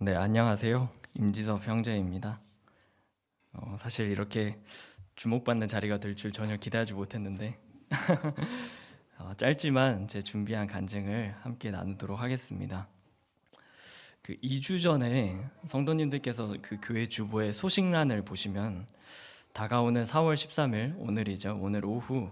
네, 안녕하세요. 임지섭 형제입니다. 어, 사실 이렇게 주목받는 자리가 될 줄 전혀 기대하지 못했는데 어, 짧지만 제 준비한 간증을 함께 나누도록 하겠습니다. 그 2주 전에 성도님들께서 그 교회 주보의 소식란을 보시면 다가오는 4월 13일 오늘이죠. 오늘 오후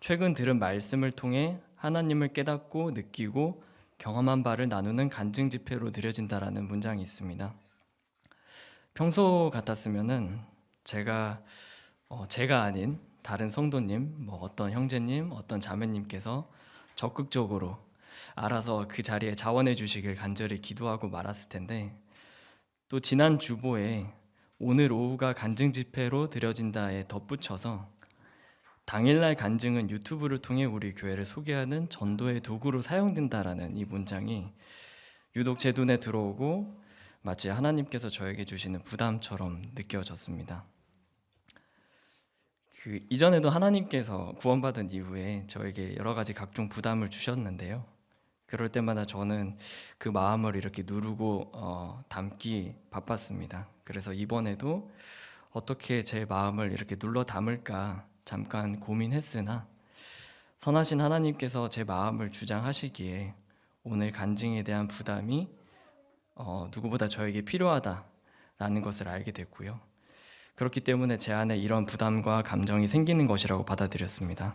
최근 들은 말씀을 통해 하나님을 깨닫고 느끼고 경험한 바를 나누는 간증 집회로 드려진다라는 문장이 있습니다. 평소 같았으면은 제가 어, 제가 아닌 다른 성도님, 뭐 어떤 형제님, 어떤 자매님께서 적극적으로 알아서 그 자리에 자원해 주시길 간절히 기도하고 말았을 텐데 또 지난 주보에 오늘 오후가 간증 집회로 드려진다에 덧붙여서 당일날 간증은 유튜브를 통해 우리 교회를 소개하는 전도의 도구로 사용된다라는 이 문장이 유독 제 눈에 들어오고 마치 하나님께서 저에게 주시는 부담처럼 느껴졌습니다. 그 이전에도 하나님께서 구원받은 이후에 저에게 여러 가지 각종 부담을 주셨는데요. 그럴 때마다 저는 그 마음을 이렇게 누르고 어, 담기 바빴습니다. 그래서 이번에도 어떻게 제 마음을 이렇게 눌러 담을까 잠깐 고민했으나 선하신 하나님께서 제 마음을 주장하시기에 오늘 간증에 대한 부담이 어, 누구보다 저에게 필요하다라는 것을 알게 됐고요. 그렇기 때문에 제 안에 이런 부담과 감정이 생기는 것이라고 받아들였습니다.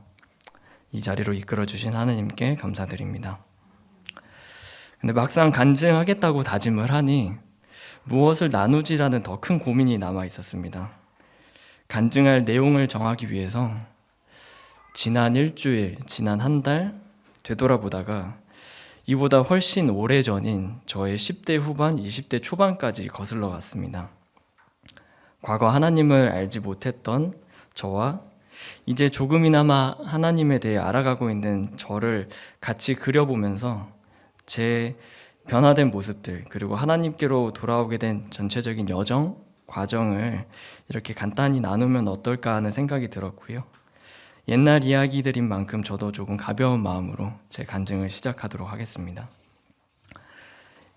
이 자리로 이끌어 주신 하나님께 감사드립니다. 근데 막상 간증하겠다고 다짐을 하니 무엇을 나누지라는 더 큰 고민이 남아 있었습니다. 간증할 내용을 정하기 위해서 지난 일주일, 지난 한 달 되돌아보다가 이보다 훨씬 오래 전인 저의 10대 후반, 20대 초반까지 거슬러 갔습니다. 과거 하나님을 알지 못했던 저와 이제 조금이나마 하나님에 대해 알아가고 있는 저를 같이 그려보면서 제 변화된 모습들 그리고 하나님께로 돌아오게 된 전체적인 여정 과정을 이렇게 간단히 나누면 어떨까 하는 생각이 들었고요. 옛날 이야기들인 만큼 저도 조금 가벼운 마음으로 제 간증을 시작하도록 하겠습니다.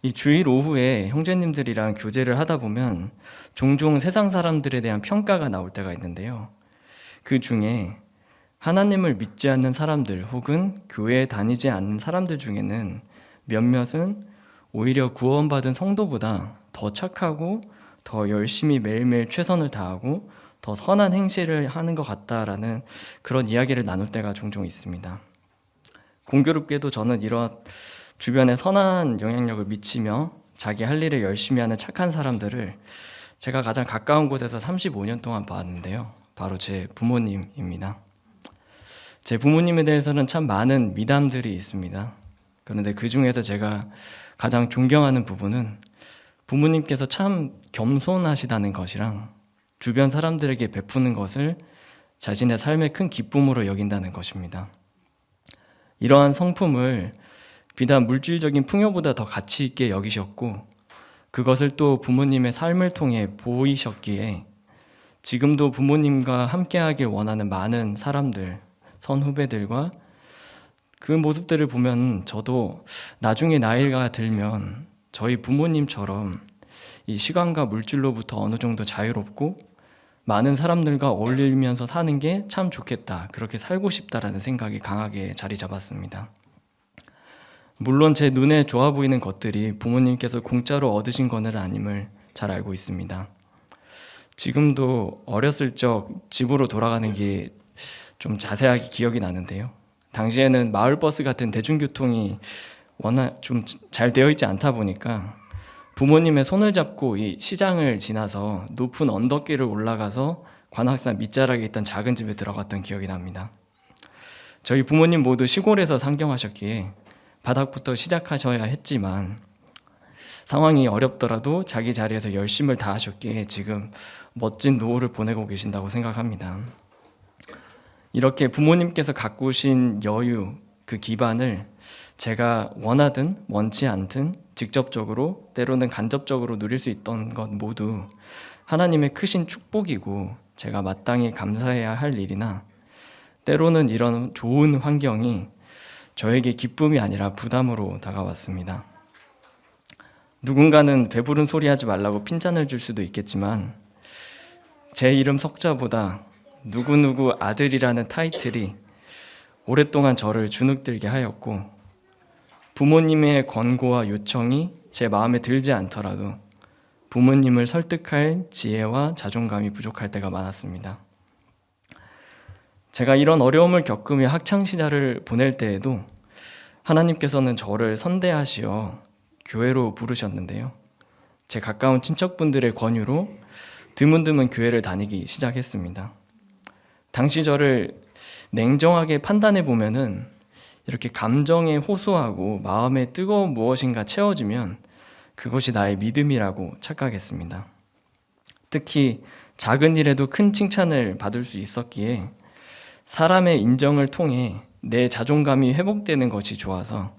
이 주일 오후에 형제님들이랑 교제를 하다 보면 종종 세상 사람들에 대한 평가가 나올 때가 있는데요. 그 중에 하나님을 믿지 않는 사람들 혹은 교회에 다니지 않는 사람들 중에는 몇몇은 오히려 구원받은 성도보다 더 착하고 더 열심히 매일매일 최선을 다하고 더 선한 행실을 하는 것 같다라는 그런 이야기를 나눌 때가 종종 있습니다. 공교롭게도 저는 이런 주변에 선한 영향력을 미치며 자기 할 일을 열심히 하는 착한 사람들을 제가 가장 가까운 곳에서 35년 동안 봤는데요. 바로 제 부모님입니다. 제 부모님에 대해서는 참 많은 미담들이 있습니다. 그런데 그 중에서 제가 가장 존경하는 부분은 부모님께서 참 겸손하시다는 것이랑 주변 사람들에게 베푸는 것을 자신의 삶의 큰 기쁨으로 여긴다는 것입니다. 이러한 성품을 비단 물질적인 풍요보다 더 가치 있게 여기셨고 그것을 또 부모님의 삶을 통해 보이셨기에 지금도 부모님과 함께하길 원하는 많은 사람들, 선후배들과 그 모습들을 보면 저도 나중에 나이가 들면 저희 부모님처럼 이 시간과 물질로부터 어느 정도 자유롭고 많은 사람들과 어울리면서 사는 게 참 좋겠다. 그렇게 살고 싶다라는 생각이 강하게 자리 잡았습니다. 물론 제 눈에 좋아 보이는 것들이 부모님께서 공짜로 얻으신 것은 아님을 잘 알고 있습니다. 지금도 어렸을 적 집으로 돌아가는 게 좀 자세하게 기억이 나는데요. 당시에는 마을버스 같은 대중교통이 워낙 좀 잘 되어 있지 않다 보니까 부모님의 손을 잡고 이 시장을 지나서 높은 언덕길을 올라가서 관악산 밑자락에 있던 작은 집에 들어갔던 기억이 납니다. 저희 부모님 모두 시골에서 상경하셨기에 바닥부터 시작하셔야 했지만 상황이 어렵더라도 자기 자리에서 열심을 다하셨기에 지금 멋진 노후를 보내고 계신다고 생각합니다. 이렇게 부모님께서 가꾸신 여유, 그 기반을 제가 원하든 원치 않든 직접적으로 때로는 간접적으로 누릴 수 있던 것 모두 하나님의 크신 축복이고 제가 마땅히 감사해야 할 일이나 때로는 이런 좋은 환경이 저에게 기쁨이 아니라 부담으로 다가왔습니다. 누군가는 배부른 소리 하지 말라고 핀잔을 줄 수도 있겠지만 제 이름 석자보다 누구누구 아들이라는 타이틀이 오랫동안 저를 주눅들게 하였고 부모님의 권고와 요청이 제 마음에 들지 않더라도 부모님을 설득할 지혜와 자존감이 부족할 때가 많았습니다. 제가 이런 어려움을 겪으며 학창 시절을 보낼 때에도 하나님께서는 저를 선대하시어 교회로 부르셨는데요. 제 가까운 친척분들의 권유로 드문드문 교회를 다니기 시작했습니다. 당시 저를 냉정하게 판단해 보면은 이렇게 감정에 호소하고 마음에 뜨거운 무엇인가 채워지면 그것이 나의 믿음이라고 착각했습니다. 특히 작은 일에도 큰 칭찬을 받을 수 있었기에 사람의 인정을 통해 내 자존감이 회복되는 것이 좋아서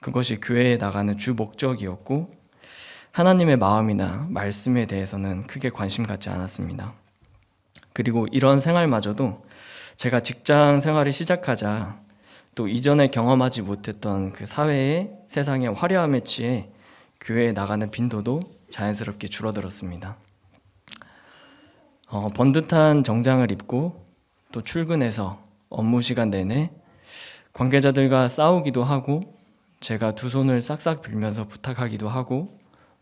그것이 교회에 나가는 주 목적이었고 하나님의 마음이나 말씀에 대해서는 크게 관심 갖지 않았습니다. 그리고 이런 생활마저도 제가 직장 생활을 시작하자 또 이전에 경험하지 못했던 그 사회의 세상의 화려함에 취해 교회에 나가는 빈도도 자연스럽게 줄어들었습니다. 어, 번듯한 정장을 입고 또 출근해서 업무 시간 내내 관계자들과 싸우기도 하고 제가 두 손을 싹싹 빌면서 부탁하기도 하고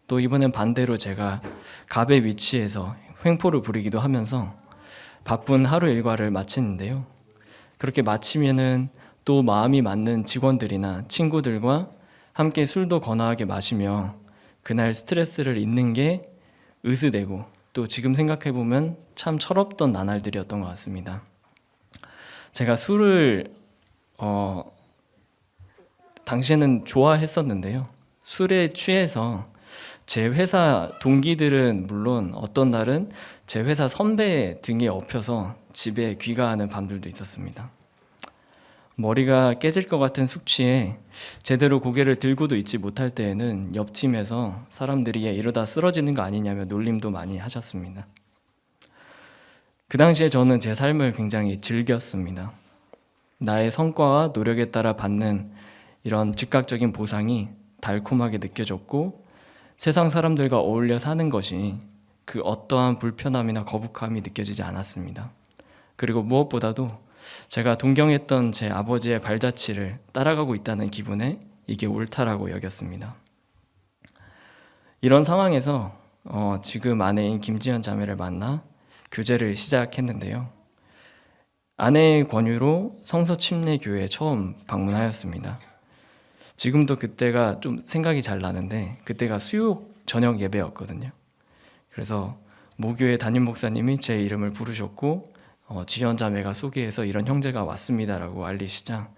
또 이번엔 반대로 제가 갑의 위치에서 횡포를 부리기도 하면서 바쁜 하루 일과를 마치는데요. 그렇게 마치면은 또 마음이 맞는 직원들이나 친구들과 함께 술도 거나하게 마시며 그날 스트레스를 잊는 게 으스대고 또 지금 생각해 보면 참 철없던 나날들이었던 것 같습니다. 제가 술을 어 당시에는 좋아했었는데요. 술에 취해서 제 회사 동기들은 물론 어떤 날은 제 회사 선배 등에 업혀서 집에 귀가하는 밤들도 있었습니다. 머리가 깨질 것 같은 숙취에 제대로 고개를 들고도 있지 못할 때에는 옆 팀에서 사람들이 얘 이러다 쓰러지는 거 아니냐며 놀림도 많이 하셨습니다. 그 당시에 저는 제 삶을 굉장히 즐겼습니다. 나의 성과와 노력에 따라 받는 이런 즉각적인 보상이 달콤하게 느껴졌고 세상 사람들과 어울려 사는 것이 그 어떠한 불편함이나 거북함이 느껴지지 않았습니다. 그리고 무엇보다도 제가 동경했던 제 아버지의 발자취를 따라가고 있다는 기분에 이게 옳다라고 여겼습니다. 이런 상황에서 어, 지금 아내인 김지연 자매를 만나 교제를 시작했는데요. 아내의 권유로 성서 침례 교회에 처음 방문하였습니다. 지금도 그때가 좀 생각이 잘 나는데 그때가 수요 저녁 예배였거든요. 그래서 모교의 담임 목사님이 제 이름을 부르셨고 어, 지연 자매가 소개해서 이런 형제가 왔습니다라고 알리시자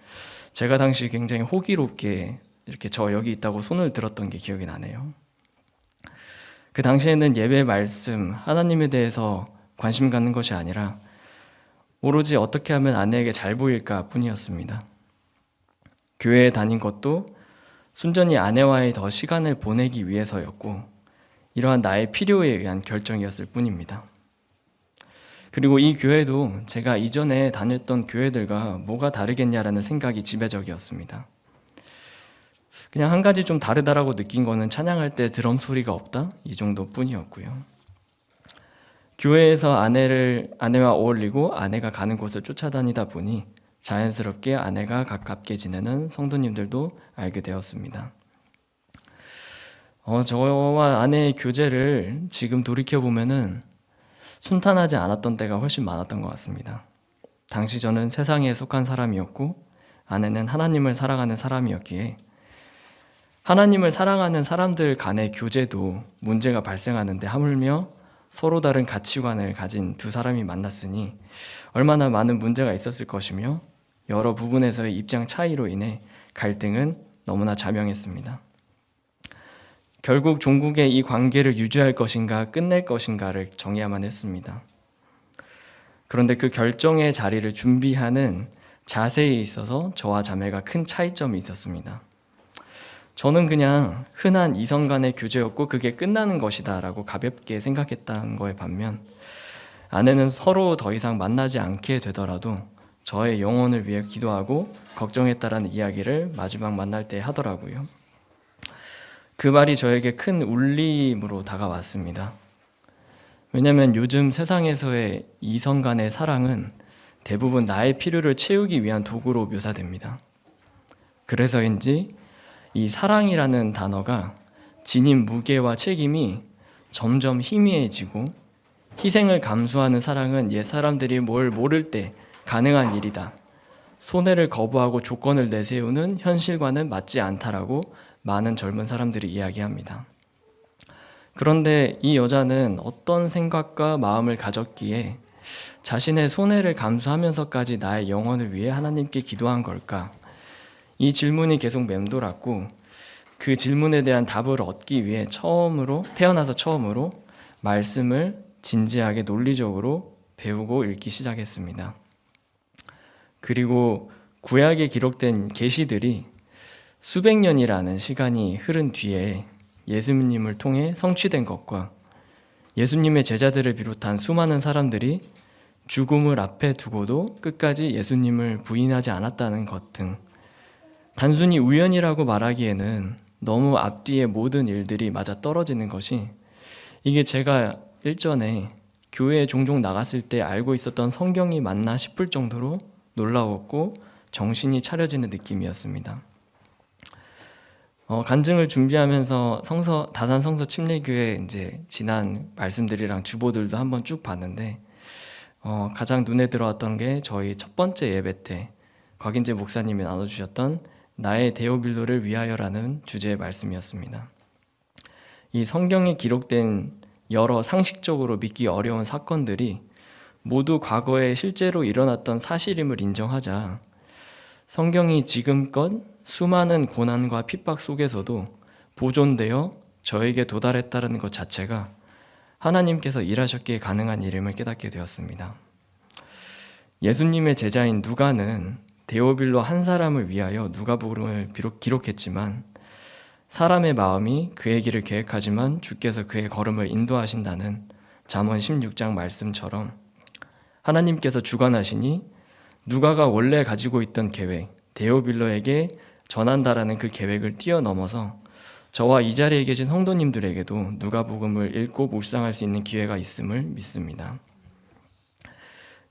제가 당시 굉장히 호기롭게 이렇게 저 여기 있다고 손을 들었던 게 기억이 나네요. 그 당시에는 예배 말씀 하나님에 대해서 관심 갖는 것이 아니라 오로지 어떻게 하면 아내에게 잘 보일까 뿐이었습니다. 교회에 다닌 것도 순전히 아내와의 더 시간을 보내기 위해서였고 이러한 나의 필요에 의한 결정이었을 뿐입니다. 그리고 이 교회도 제가 이전에 다녔던 교회들과 뭐가 다르겠냐라는 생각이 지배적이었습니다. 그냥 한 가지 좀 다르다라고 느낀 거는 찬양할 때 드럼 소리가 없다 이 정도뿐이었고요. 교회에서 아내를 아내와 어울리고 아내가 가는 곳을 쫓아다니다 보니 자연스럽게 아내가 가깝게 지내는 성도님들도 알게 되었습니다. 어, 저와 아내의 교제를 지금 돌이켜 보면은 순탄하지 않았던 때가 훨씬 많았던 것 같습니다. 당시 저는 세상에 속한 사람이었고 아내는 하나님을 사랑하는 사람이었기에 하나님을 사랑하는 사람들 간의 교제도 문제가 발생하는데 하물며 서로 다른 가치관을 가진 두 사람이 만났으니 얼마나 많은 문제가 있었을 것이며 여러 부분에서의 입장 차이로 인해 갈등은 너무나 자명했습니다. 결국 종국의 이 관계를 유지할 것인가 끝낼 것인가를 정해야만 했습니다. 그런데 그 결정의 자리를 준비하는 자세에 있어서 저와 자매가 큰 차이점이 있었습니다. 저는 그냥 흔한 이성 간의 교제였고 그게 끝나는 것이다라고 가볍게 생각했다는 거에 반면 아내는 서로 더 이상 만나지 않게 되더라도 저의 영혼을 위해 기도하고 걱정했다라는 이야기를 마지막 만날 때 하더라고요. 그 말이 저에게 큰 울림으로 다가왔습니다. 왜냐하면 요즘 세상에서의 이성 간의 사랑은 대부분 나의 필요를 채우기 위한 도구로 묘사됩니다. 그래서인지 이 사랑이라는 단어가 지닌 무게와 책임이 점점 희미해지고 희생을 감수하는 사랑은 옛 사람들이 뭘 모를 때 가능한 일이다. 손해를 거부하고 조건을 내세우는 현실과는 맞지 않다라고 많은 젊은 사람들이 이야기합니다. 그런데 이 여자는 어떤 생각과 마음을 가졌기에 자신의 손해를 감수하면서까지 나의 영혼을 위해 하나님께 기도한 걸까? 이 질문이 계속 맴돌았고 그 질문에 대한 답을 얻기 위해 처음으로 태어나서 처음으로 말씀을 진지하게 논리적으로 배우고 읽기 시작했습니다. 그리고 구약에 기록된 계시들이 수백 년이라는 시간이 흐른 뒤에 예수님을 통해 성취된 것과 예수님의 제자들을 비롯한 수많은 사람들이 죽음을 앞에 두고도 끝까지 예수님을 부인하지 않았다는 것 등 단순히 우연이라고 말하기에는 너무 앞뒤의 모든 일들이 맞아 떨어지는 것이 이게 제가 일전에 교회에 종종 나갔을 때 알고 있었던 성경이 맞나 싶을 정도로 놀라웠고 정신이 차려지는 느낌이었습니다. 어, 간증을 준비하면서 성서 다산 성서 침례교회 이제 지난 말씀들이랑 주보들도 한번 쭉 봤는데 어, 가장 눈에 들어왔던 게 저희 첫 번째 예배 때 곽인재 목사님이 나눠주셨던 나의 데오빌로를 위하여라는 주제의 말씀이었습니다. 이 성경에 기록된 여러 상식적으로 믿기 어려운 사건들이 모두 과거에 실제로 일어났던 사실임을 인정하자 성경이 지금껏 수많은 고난과 핍박 속에서도 보존되어 저에게 도달했다는 것 자체가 하나님께서 일하셨기에 가능한 일임을 깨닫게 되었습니다. 예수님의 제자인 누가는 데오빌로 한 사람을 위하여 누가복음을 비록 기록했지만 사람의 마음이 그의 길을 계획하지만 주께서 그의 걸음을 인도하신다는 잠언 16장 말씀처럼 하나님께서 주관하시니 누가가 원래 가지고 있던 계획 데오빌로에게 전한다라는 그 계획을 뛰어넘어서 저와 이 자리에 계신 성도님들에게도 누가복음을 읽고 묵상할 수 있는 기회가 있음을 믿습니다.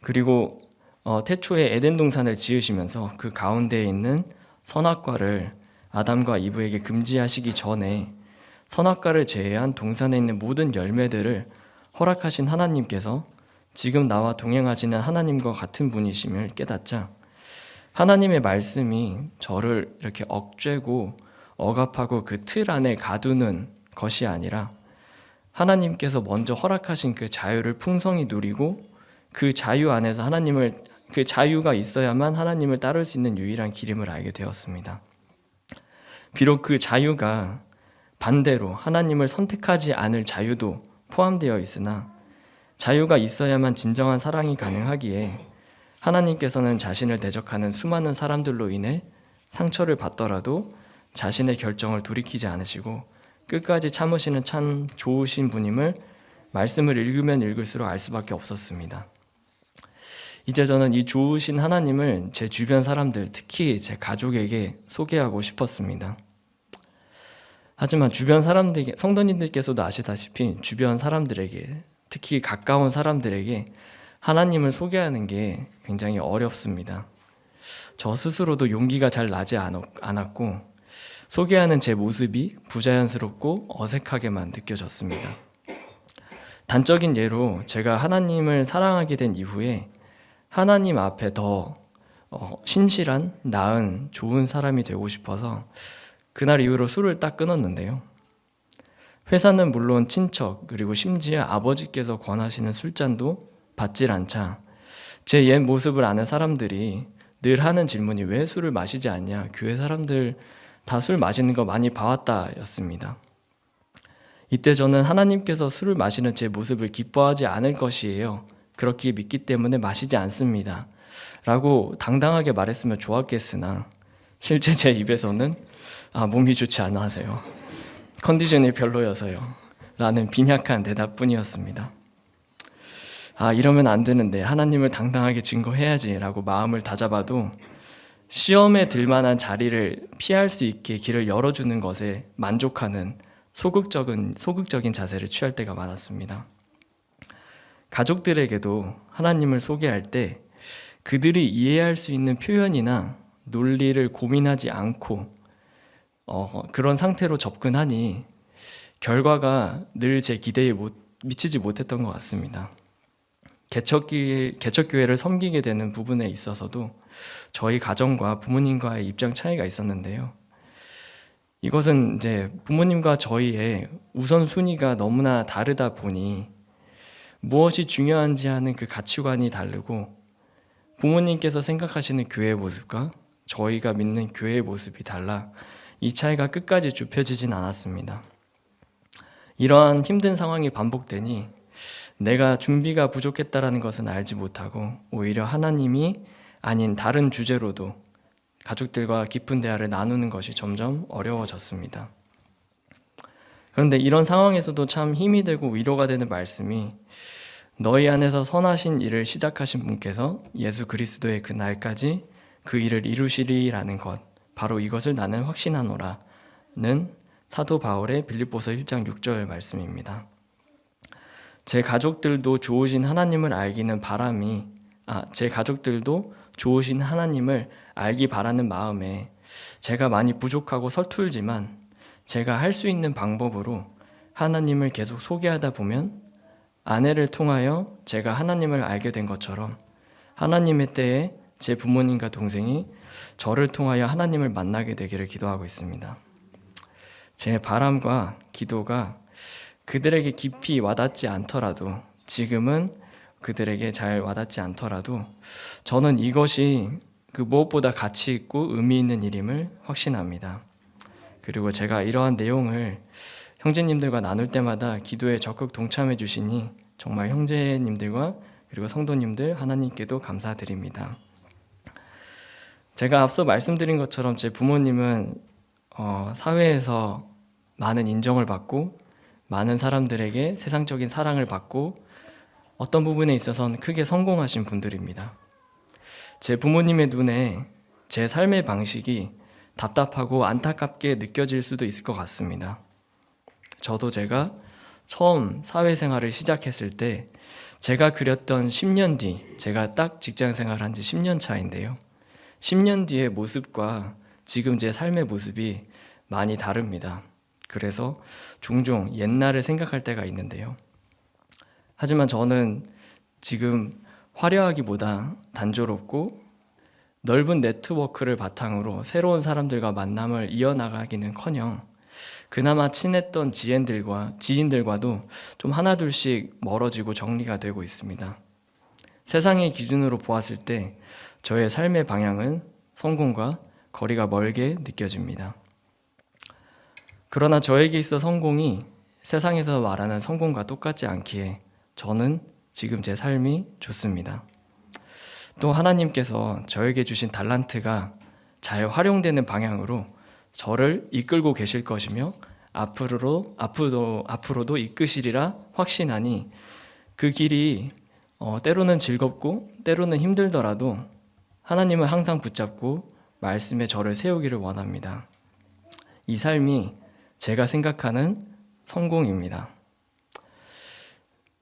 그리고 어, 태초에 에덴 동산을 지으시면서 그 가운데에 있는 선악과를 아담과 이브에게 금지하시기 전에 선악과를 제외한 동산에 있는 모든 열매들을 허락하신 하나님께서 지금 나와 동행하시는 하나님과 같은 분이심을 깨닫자 하나님의 말씀이 저를 이렇게 억죄고 억압하고 그 틀 안에 가두는 것이 아니라 하나님께서 먼저 허락하신 그 자유를 풍성히 누리고 그 자유 안에서 하나님을 그 자유가 있어야만 하나님을 따를 수 있는 유일한 길임을 알게 되었습니다. 비록 그 자유가 반대로 하나님을 선택하지 않을 자유도 포함되어 있으나 자유가 있어야만 진정한 사랑이 가능하기에 하나님께서는 자신을 대적하는 수많은 사람들로 인해 상처를 받더라도 자신의 결정을 돌이키지 않으시고 끝까지 참으시는 참 좋으신 분임을 말씀을 읽으면 읽을수록 알 수밖에 없었습니다. 이제 저는 이 좋으신 하나님을 제 주변 사람들, 특히 제 가족에게 소개하고 싶었습니다. 하지만 주변 사람들, 성도님들께서도 아시다시피 주변 사람들에게, 특히 가까운 사람들에게 하나님을 소개하는 게 굉장히 어렵습니다. 저 스스로도 용기가 잘 나지 않았고, 소개하는 제 모습이 부자연스럽고 어색하게만 느껴졌습니다. 단적인 예로 제가 하나님을 사랑하게 된 이후에 하나님 앞에 더 어, 신실한, 나은, 좋은 사람이 되고 싶어서 그날 이후로 술을 딱 끊었는데요. 회사는 물론 친척 그리고 심지어 아버지께서 권하시는 술잔도 받질 않자 제 옛 모습을 아는 사람들이 늘 하는 질문이 왜 술을 마시지 않냐 교회 사람들 다 술 마시는 거 많이 봐왔다였습니다. 이때 저는 하나님께서 술을 마시는 제 모습을 기뻐하지 않을 것이에요. 그렇게 믿기 때문에 마시지 않습니다. 라고 당당하게 말했으면 좋았겠으나 실제 제 입에서는 아 몸이 좋지 않아서요. 컨디션이 별로여서요. 라는 빈약한 대답뿐이었습니다. 아 이러면 안 되는데 하나님을 당당하게 증거해야지라고 마음을 다잡아도 시험에 들 만한 자리를 피할 수 있게 길을 열어주는 것에 만족하는 소극적인 소극적인 자세를 취할 때가 많았습니다. 가족들에게도 하나님을 소개할 때 그들이 이해할 수 있는 표현이나 논리를 고민하지 않고 어, 그런 상태로 접근하니 결과가 늘 제 기대에 못, 미치지 못했던 것 같습니다. 개척기, 개척교회를 섬기게 되는 부분에 있어서도 저희 가정과 부모님과의 입장 차이가 있었는데요. 이것은 이제 부모님과 저희의 우선순위가 너무나 다르다 보니 무엇이 중요한지 하는 그 가치관이 다르고 부모님께서 생각하시는 교회의 모습과 저희가 믿는 교회의 모습이 달라 이 차이가 끝까지 좁혀지진 않았습니다. 이러한 힘든 상황이 반복되니 내가 준비가 부족했다라는 것은 알지 못하고 오히려 하나님이 아닌 다른 주제로도 가족들과 깊은 대화를 나누는 것이 점점 어려워졌습니다. 그런데 이런 상황에서도 참 힘이 되고 위로가 되는 말씀이 너희 안에서 선하신 일을 시작하신 분께서 예수 그리스도의 그 날까지 그 일을 이루시리라는 것 바로 이것을 나는 확신하노라는 사도 바울의 빌립보서 1장 6절 말씀입니다. 제 가족들도 좋으신 하나님을 알기는 바람이 아, 제 가족들도 좋으신 하나님을 알기 바라는 마음에 제가 많이 부족하고 서툴지만 제가 할 수 있는 방법으로 하나님을 계속 소개하다 보면 아내를 통하여 제가 하나님을 알게 된 것처럼 하나님의 때에 제 부모님과 동생이 저를 통하여 하나님을 만나게 되기를 기도하고 있습니다. 제 바람과 기도가 그들에게 깊이 와닿지 않더라도 지금은 그들에게 잘 와닿지 않더라도 저는 이것이 그 무엇보다 가치 있고 의미 있는 일임을 확신합니다. 그리고 제가 이러한 내용을 형제님들과 나눌 때마다 기도에 적극 동참해 주시니 정말 형제님들과 그리고 성도님들 하나님께도 감사드립니다. 제가 앞서 말씀드린 것처럼 제 부모님은 어, 사회에서 많은 인정을 받고 많은 사람들에게 세상적인 사랑을 받고 어떤 부분에 있어서는 크게 성공하신 분들입니다. 제 부모님의 눈에 제 삶의 방식이 답답하고 안타깝게 느껴질 수도 있을 것 같습니다. 저도 제가 처음 사회생활을 시작했을 때 제가 그렸던 10년 뒤, 제가 딱 직장 생활한 지 10년 차인데요. 10년 뒤의 모습과 지금 제 삶의 모습이 많이 다릅니다. 그래서 종종 옛날을 생각할 때가 있는데요. 하지만 저는 지금 화려하기보다 단조롭고 넓은 네트워크를 바탕으로 새로운 사람들과 만남을 이어나가기는커녕 그나마 친했던 지인들과 지인들과도 좀 하나둘씩 멀어지고 정리가 되고 있습니다. 세상의 기준으로 보았을 때 저의 삶의 방향은 성공과 거리가 멀게 느껴집니다. 그러나 저에게 있어 성공이 세상에서 말하는 성공과 똑같지 않기에 저는 지금 제 삶이 좋습니다. 또 하나님께서 저에게 주신 달란트가 잘 활용되는 방향으로 저를 이끌고 계실 것이며 앞으로 앞으로 앞으로도 이끄시리라 확신하니 그 길이 어, 때로는 즐겁고 때로는 힘들더라도 하나님을 항상 붙잡고 말씀에 저를 세우기를 원합니다. 이 삶이 제가 생각하는 성공입니다.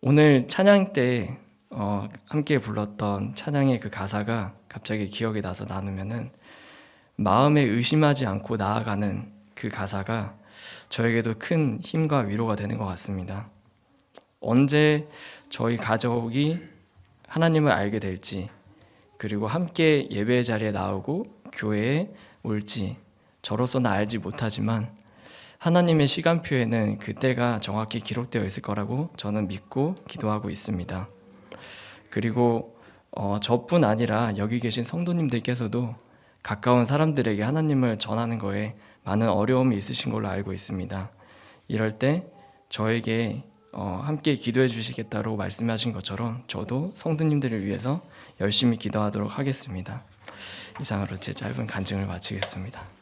오늘 찬양 때 어, 함께 불렀던 찬양의 그 가사가 갑자기 기억이 나서 나누면은 마음에 의심하지 않고 나아가는 그 가사가 저에게도 큰 힘과 위로가 되는 것 같습니다. 언제 저희 가족이 하나님을 알게 될지, 그리고 함께 예배 자리에 나오고 교회에 올지 저로서는 알지 못하지만 하나님의 시간표에는 그때가 정확히 기록되어 있을 거라고 저는 믿고 기도하고 있습니다. 그리고 어, 저뿐 아니라 여기 계신 성도님들께서도 가까운 사람들에게 하나님을 전하는 거에 많은 어려움이 있으신 걸로 알고 있습니다. 이럴 때 저에게 어, 함께 기도해 주시겠다고 말씀하신 것처럼 저도 성도님들을 위해서 열심히 기도하도록 하겠습니다. 이상으로 제 짧은 간증을 마치겠습니다.